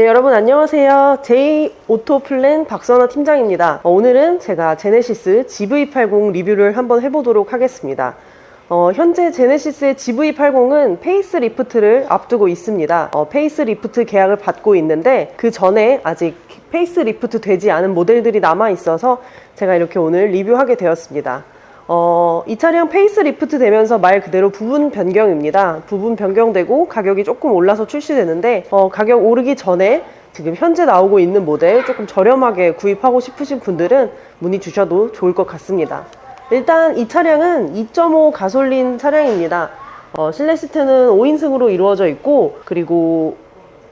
네, 여러분 안녕하세요. 제이 오토플랜 박선아 팀장입니다. 어, 오늘은 제가 제네시스 GV80 리뷰를 한번 해보도록 하겠습니다. 어, 현재 제네시스의 GV80은 페이스 리프트를 앞두고 있습니다. 어, 페이스 리프트 계약을 받고 있는데 그 전에 아직 페이스 리프트 되지 않은 모델들이 남아 있어서 제가 이렇게 오늘 리뷰하게 되었습니다. 어, 이 차량 페이스 리프트 되면서 말 그대로 부분 변경입니다. 부분 변경되고 가격이 조금 올라서 출시되는데 어, 가격 오르기 전에 지금 현재 나오고 있는 모델 조금 저렴하게 구입하고 싶으신 분들은 문의 주셔도 좋을 것 같습니다. 일단 이 차량은 2.5 가솔린 차량입니다. 어, 실내 시트는 5인승으로 이루어져 있고 그리고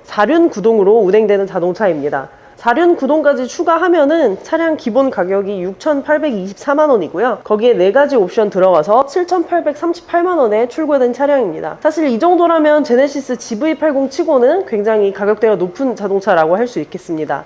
4륜 구동으로 운행되는 자동차입니다. 4륜 구동까지 추가하면은 차량 기본 가격이 6,824만 원이고요. 거기에 네 가지 옵션 들어가서 7,838만 원에 출고된 차량입니다. 사실 이 정도라면 제네시스 GV80 치고는 굉장히 가격대가 높은 자동차라고 할 수 있겠습니다.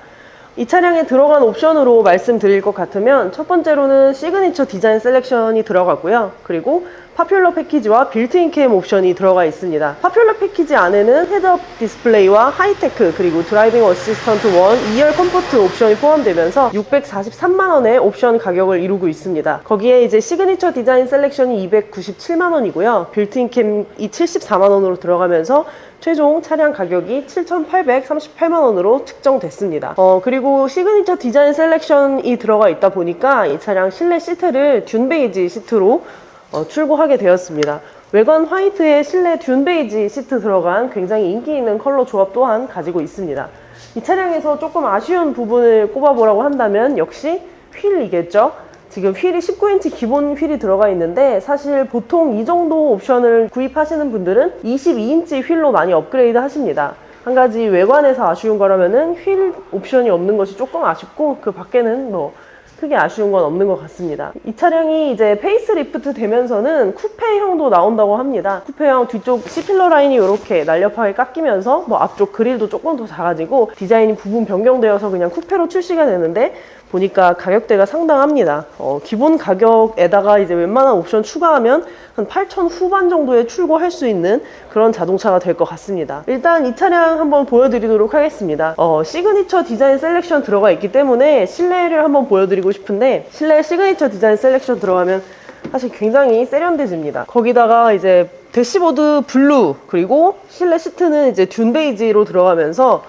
이 차량에 들어간 옵션으로 말씀드릴 것 같으면 첫 번째로는 시그니처 디자인 셀렉션이 들어가고요. 그리고 파퓰러 패키지와 빌트인 캠 옵션이 들어가 있습니다. 파퓰러 패키지 안에는 헤드업 디스플레이와 하이테크 그리고 드라이빙 어시스턴트 1 2열 컴포트 옵션이 포함되면서 643만 원의 옵션 가격을 이루고 있습니다. 거기에 이제 시그니처 디자인 셀렉션이 297만 원이고요. 빌트인 캠이 74만 원으로 들어가면서 최종 차량 가격이 7,838만 원으로 측정됐습니다. 어, 그리고 시그니처 디자인 셀렉션이 들어가 있다 보니까 이 차량 실내 시트를 듄 베이지 시트로 어, 출고하게 되었습니다. 외관 화이트에 실내 듄 베이지 시트 들어간 굉장히 인기 있는 컬러 조합 또한 가지고 있습니다. 이 차량에서 조금 아쉬운 부분을 꼽아보라고 한다면 역시 휠이겠죠. 지금 휠이 19인치 기본 휠이 들어가 있는데 사실 보통 이 정도 옵션을 구입하시는 분들은 22인치 휠로 많이 업그레이드 하십니다. 한 가지 외관에서 아쉬운 거라면은 휠 옵션이 없는 것이 조금 아쉽고 그 밖에는 뭐 크게 아쉬운 건 없는 것 같습니다. 이 차량이 이제 페이스 리프트 되면서는 쿠페형도 나온다고 합니다. 쿠페형 뒤쪽 C필러 라인이 이렇게 날렵하게 깎이면서 뭐 앞쪽 그릴도 조금 더 작아지고 디자인이 부분 변경되어서 그냥 쿠페로 출시가 되는데 보니까 가격대가 상당합니다. 어, 기본 가격에다가 이제 웬만한 옵션 추가하면 한 8천 후반 정도에 출고할 수 있는 그런 자동차가 될 것 같습니다. 일단 이 차량 한번 보여드리도록 하겠습니다. 어, 시그니처 디자인 셀렉션 들어가 있기 때문에 실내를 한번 보여 드리고 싶은데 실내 시그니처 디자인 셀렉션 들어가면 사실 굉장히 세련돼집니다. 거기다가 이제 대시보드 블루 그리고 실내 시트는 이제 듄 베이지로 들어가면서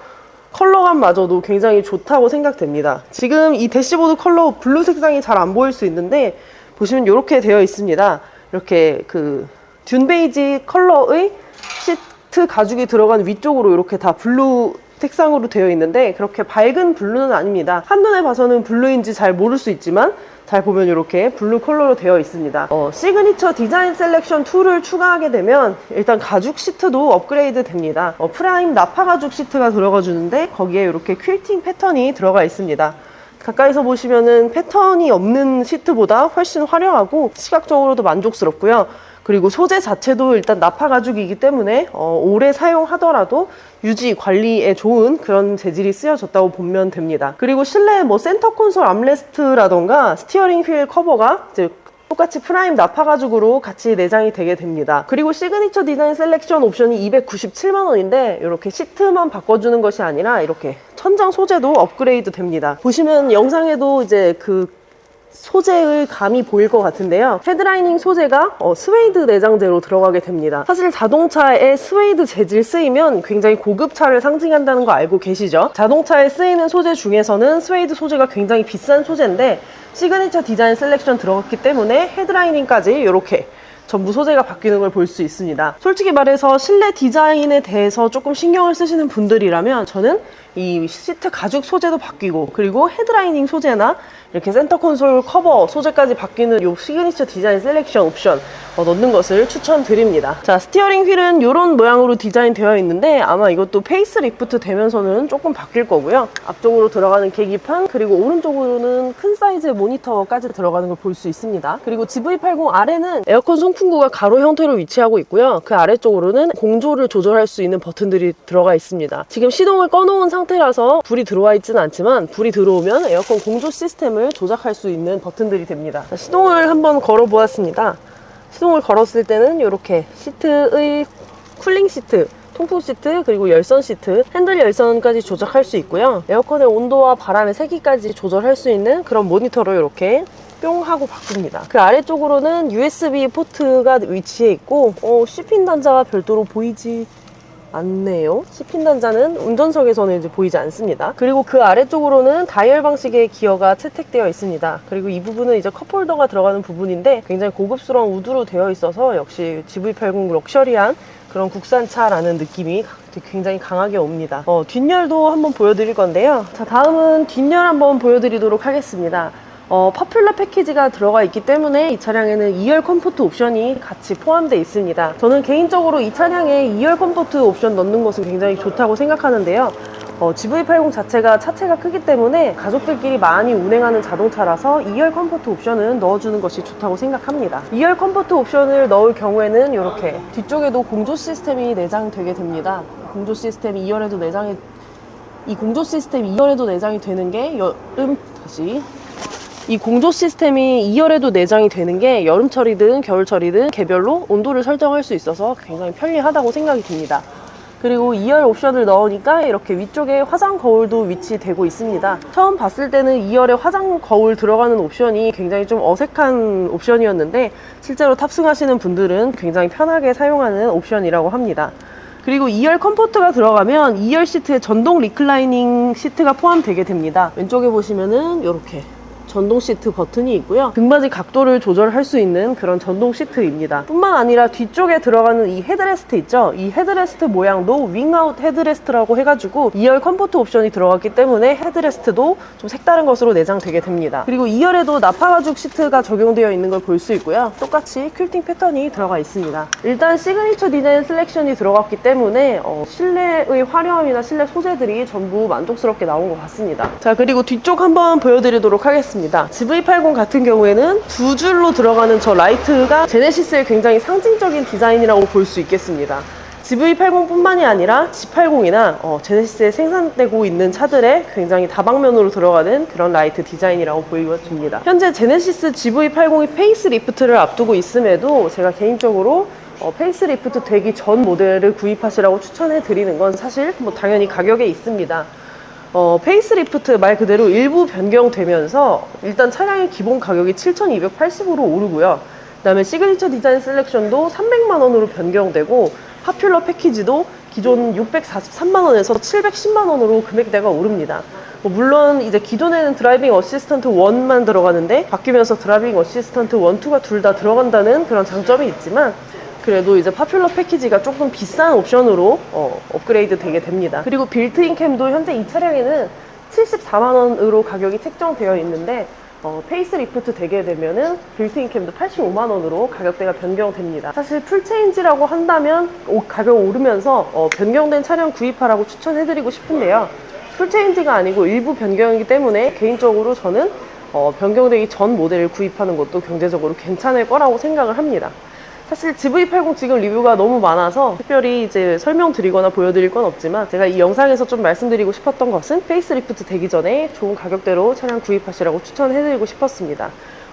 컬러감마저도 굉장히 좋다고 생각됩니다. 지금 이 대시보드 컬러 블루 색상이 잘 안 보일 수 있는데 보시면 이렇게 되어 있습니다. 이렇게 그 듄 베이지 컬러의 시트 가죽이 들어간 위쪽으로 이렇게 다 블루 색상으로 되어 있는데 그렇게 밝은 블루는 아닙니다. 한눈에 봐서는 블루인지 잘 모를 수 있지만 잘 보면 이렇게 블루 컬러로 되어 있습니다. 어, 시그니처 디자인 셀렉션 2를 추가하게 되면 일단 가죽 시트도 업그레이드 됩니다. 어, 프라임 나파 가죽 시트가 들어가 주는데 거기에 이렇게 퀼팅 패턴이 들어가 있습니다. 가까이서 보시면은 패턴이 없는 시트보다 훨씬 화려하고 시각적으로도 만족스럽고요. 그리고 소재 자체도 일단 나파 가죽이기 때문에 어, 오래 사용하더라도 유지 관리에 좋은 그런 재질이 쓰여졌다고 보면 됩니다. 그리고 실내 뭐 센터 콘솔 암레스트라던가 스티어링 휠 커버가 이제 똑같이 프라임 나파 가죽으로 같이 내장이 되게 됩니다. 그리고 시그니처 디자인 셀렉션 옵션이 297만 원인데 이렇게 시트만 바꿔주는 것이 아니라 이렇게 천장 소재도 업그레이드 됩니다. 보시면 영상에도 이제 그 소재의 감이 보일 것 같은데요. 헤드라이닝 소재가 어, 스웨이드 내장재로 들어가게 됩니다. 사실 자동차에 스웨이드 재질 쓰이면 굉장히 고급차를 상징한다는 거 알고 계시죠? 자동차에 쓰이는 소재 중에서는 스웨이드 소재가 굉장히 비싼 소재인데 시그니처 디자인 셀렉션 들어갔기 때문에 헤드라이닝까지 이렇게 전부 소재가 바뀌는 걸 볼 수 있습니다. 솔직히 말해서 실내 디자인에 대해서 조금 신경을 쓰시는 분들이라면 저는 이 시트 가죽 소재도 바뀌고 그리고 헤드라이닝 소재나 이렇게 센터 콘솔 커버 소재까지 바뀌는 이 시그니처 디자인 셀렉션 옵션 어, 넣는 것을 추천드립니다. 자, 스티어링 휠은 이런 모양으로 디자인 되어 있는데 아마 이것도 페이스 리프트 되면서는 조금 바뀔 거고요. 앞쪽으로 들어가는 계기판 그리고 오른쪽으로는 큰 사이즈의 모니터까지 들어가는 걸 볼 수 있습니다. 그리고 GV80 아래는 에어컨 송풍구가 가로 형태로 위치하고 있고요. 그 아래쪽으로는 공조를 조절할 수 있는 버튼들이 들어가 있습니다. 지금 시동을 꺼놓은 상태 라서 불이 들어와 있지는 않지만 불이 들어오면 에어컨 공조 시스템을 조작할 수 있는 버튼들이 됩니다. 자, 시동을 한번 걸어 보았습니다. 시동을 걸었을 때는 이렇게 시트의 쿨링 시트 통풍 시트 그리고 열선 시트, 핸들 열선까지 조작할 수 있고요. 에어컨의 온도와 바람의 세기까지 조절할 수 있는 그런 모니터로 이렇게 뿅 하고 바꿉니다. 그 아래쪽으로는 USB 포트가 위치해 있고 어, C핀 단자가 별도로 보이지 않네요. C핀 단자는 운전석에서는 이제 보이지 않습니다. 그리고 그 아래쪽으로는 다이얼 방식의 기어가 채택되어 있습니다. 그리고 이 부분은 이제 컵홀더가 들어가는 부분인데 굉장히 고급스러운 우드로 되어 있어서 역시 GV80 럭셔리한 그런 국산차라는 느낌이 굉장히 강하게 옵니다. 어, 뒷열도 한번 보여드릴 건데요. 자, 다음은 뒷열 한번 보여드리도록 하겠습니다. 어, 퍼퓰러 패키지가 들어가 있기 때문에 이 차량에는 2열 컴포트 옵션이 같이 포함되어 있습니다. 저는 개인적으로 이 차량에 2열 컴포트 옵션 넣는 것은 굉장히 좋다고 생각하는데요. 어, GV80 자체가 차체가 크기 때문에 가족들끼리 많이 운행하는 자동차라서 2열 컴포트 옵션은 넣어주는 것이 좋다고 생각합니다. 2열 컴포트 옵션을 넣을 경우에는 이렇게 뒤쪽에도 공조 시스템이 내장되게 됩니다. 공조 시스템이 2열에도 내장이 이 공조 시스템이 2열에도 내장이 되는 게 여름 다시 이 공조 시스템이 2열에도 내장이 되는 게 여름철이든 겨울철이든 개별로 온도를 설정할 수 있어서 굉장히 편리하다고 생각이 듭니다. 그리고 2열 옵션을 넣으니까 이렇게 위쪽에 화장 거울도 위치되고 있습니다. 처음 봤을 때는 2열에 화장 거울 들어가는 옵션이 굉장히 좀 어색한 옵션이었는데 실제로 탑승하시는 분들은 굉장히 편하게 사용하는 옵션이라고 합니다. 그리고 2열 컴포트가 들어가면 2열 시트에 전동 리클라이닝 시트가 포함되게 됩니다. 왼쪽에 보시면은 이렇게 전동 시트 버튼이 있고요. 등받이 각도를 조절할 수 있는 그런 전동 시트입니다. 뿐만 아니라 뒤쪽에 들어가는 이 헤드레스트 있죠? 이 헤드레스트 모양도 윙아웃 헤드레스트라고 해가지고 2열 컴포트 옵션이 들어갔기 때문에 헤드레스트도 좀 색다른 것으로 내장되게 됩니다. 그리고 2열에도 나파 가죽 시트가 적용되어 있는 걸 볼 수 있고요. 똑같이 퀼팅 패턴이 들어가 있습니다. 일단 시그니처 디자인 셀렉션이 들어갔기 때문에 어, 실내의 화려함이나 실내 소재들이 전부 만족스럽게 나온 것 같습니다. 자 그리고 뒤쪽 한번 보여드리도록 하겠습니다. GV80 같은 경우에는 두 줄로 들어가는 저 라이트가 제네시스의 굉장히 상징적인 디자인이라고 볼 수 있겠습니다. GV80뿐만이 아니라 G80이나 어, 제네시스에 생산되고 있는 차들에 굉장히 다방면으로 들어가는 그런 라이트 디자인이라고 보여집니다. 현재 제네시스 GV80이 페이스 리프트를 앞두고 있음에도 제가 개인적으로 어, 페이스리프트 되기 전 모델을 구입하시라고 추천해 드리는 건 사실 뭐 당연히 가격에 있습니다. 어, 페이스리프트 말 그대로 일부 변경되면서 일단 차량의 기본 가격이 7,280으로 오르고요. 그 다음에 시그니처 디자인 셀렉션도 300만 원으로 변경되고 파퓰러 패키지도 기존 643만 원에서 710만 원으로 금액대가 오릅니다. 뭐 물론 이제 기존에는 드라이빙 어시스턴트 1만 들어가는데 바뀌면서 드라이빙 어시스턴트 1, 2가 둘 다 들어간다는 그런 장점이 있지만 그래도 이제 파퓰러 패키지가 조금 비싼 옵션으로 어, 업그레이드 되게 됩니다. 그리고 빌트인 캠도 현재 이 차량에는 74만 원으로 가격이 책정되어 있는데 어, 페이스 리프트 되게 되면은 빌트인 캠도 85만 원으로 가격대가 변경됩니다. 사실 풀체인지라고 한다면 오- 가격 오르면서 어, 변경된 차량 구입하라고 추천해드리고 싶은데요. 풀체인지가 아니고 일부 변경이기 때문에 개인적으로 저는 어, 변경되기 전 모델을 구입하는 것도 경제적으로 괜찮을 거라고 생각을 합니다. 사실 GV80 지금 리뷰가 너무 많아서 특별히 이제 설명드리거나 보여드릴 건 없지만 제가 이 영상에서 좀 말씀드리고 싶었던 것은 페이스리프트 되기 전에 좋은 가격대로 차량 구입하시라고 추천해드리고 싶었습니다.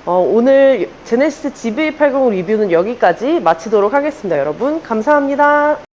어, 오늘 제네시스 GV80 리뷰는 여기까지 마치도록 하겠습니다. 여러분 감사합니다.